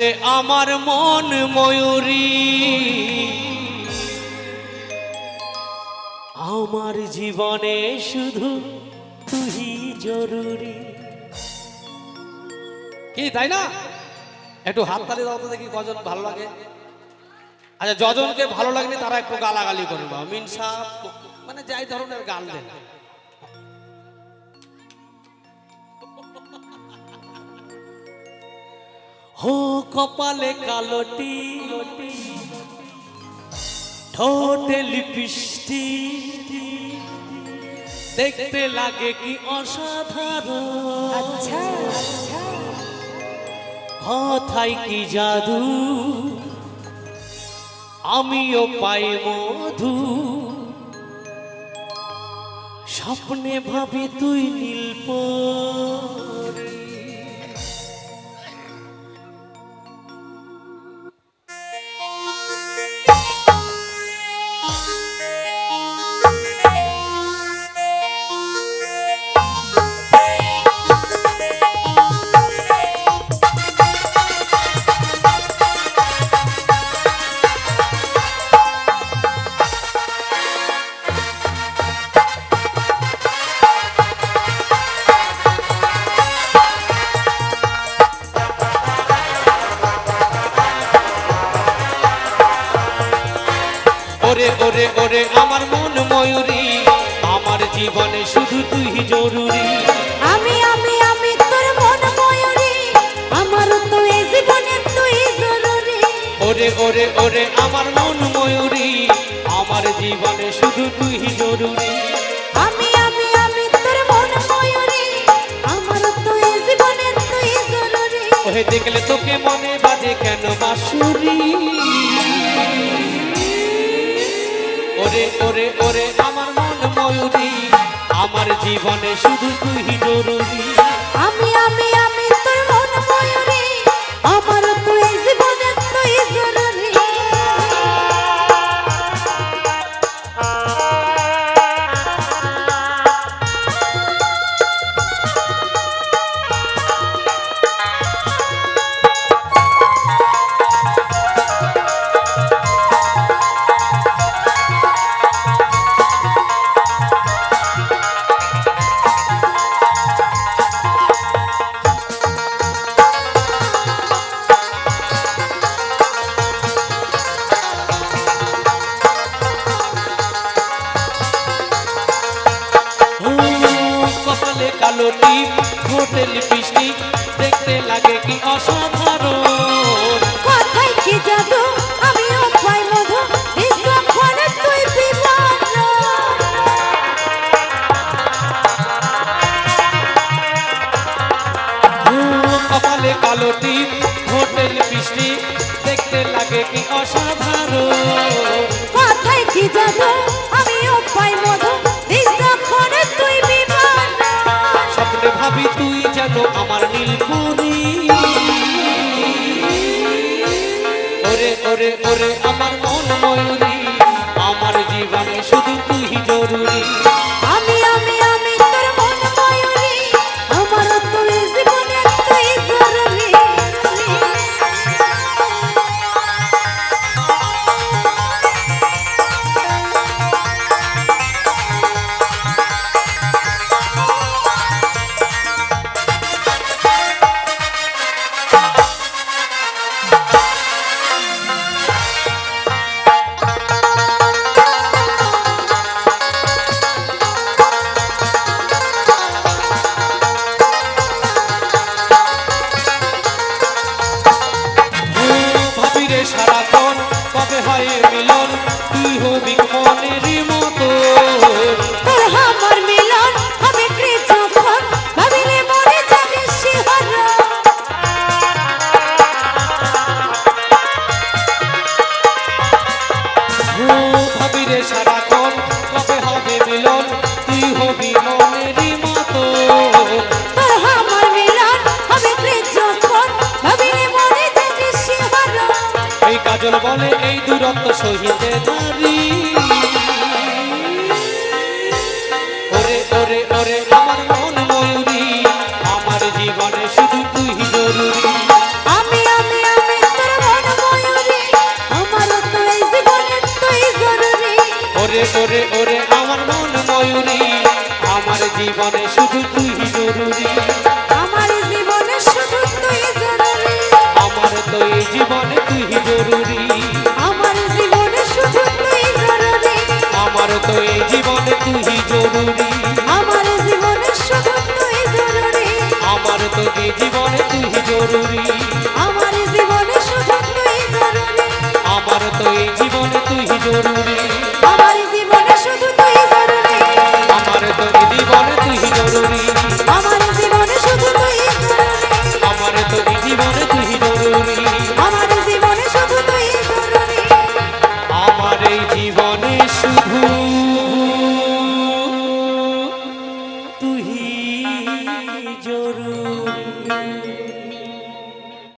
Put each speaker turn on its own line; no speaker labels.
রে আমার মন ময়ূরী। আমার জীবনে শুধু তুই জরুরি। কি, তাই না? একটু হাততালি দাও তো দেখি কজন ভালো লাগে। আচ্ছা যজনকে ভালো লাগলে তারা একটু গালাগালি করবে মিনসা মানে যাই ধরনের গাল দেন। হো কপালে কালোটি ঠোঁটে লিপিস্টি দেখতে লাগে কি অসাধারণ।
আচ্ছা
কথাই কি জাদু? আমিও পাই মধু। স্বপ্নে ভাবি তুই নীলপ ওরে ওরে আমার মন ময়ূরী। আমার জীবনে শুধু তুই জরুরি।
আমি আমি আমি তোর মন ময়ূরী। আমার তো এই জীবনে তুই জরুরি।
ওরে ওরে ওরে আমার মন ময়ূরী। আমার জীবনে শুধু তুই জরুরি।
আমি আমি আমি তোর মন ময়ূরী। আমার তো এই জীবনে তুই জরুরি।
ওহে দেখলে তোকে মনে বাজে কেন বাসুরি ওরে ওরে ওরে আমার মন ময়ূরী। আমার জীবনে শুধু তুই জরুরি।
আমি আমি আমি
টিপ ঠোঁটে লিপস্টিক দেখতে লাগে কি অসাধারণ।
কথাই কি জাদু? আমিও পাই মধু
কপালে কালো টিপ ঠোঁটে লিপস্টিক দেখতে লাগে কি অসাধারণ।
কথাই কি জাদু?
আমার পুরি ওরে ওরে ওরে আমার মন মিলন তুই হবি মনের মতো?
আমার
ওরে ওরে ওরে আমার মন ময়ূরী। আমার জীবনে শুধু তুই জরুরি।
আমার জীবনে শুধু তুই জরুরি।
আমার তো এই জীবনে তুই জরুরি।
আমার জীবনে শুধু তুই জরুরি।
আমার তো এই জীবনে তুই জরুরি।
আমার জীবনে শুধু তুই জরুরি।
আমার তো এই জীবনে তুই জরুরি।
আমার জীবনে শুধু তুই জরুরি।
আমার তো এই জীবনে তুই জরুরি।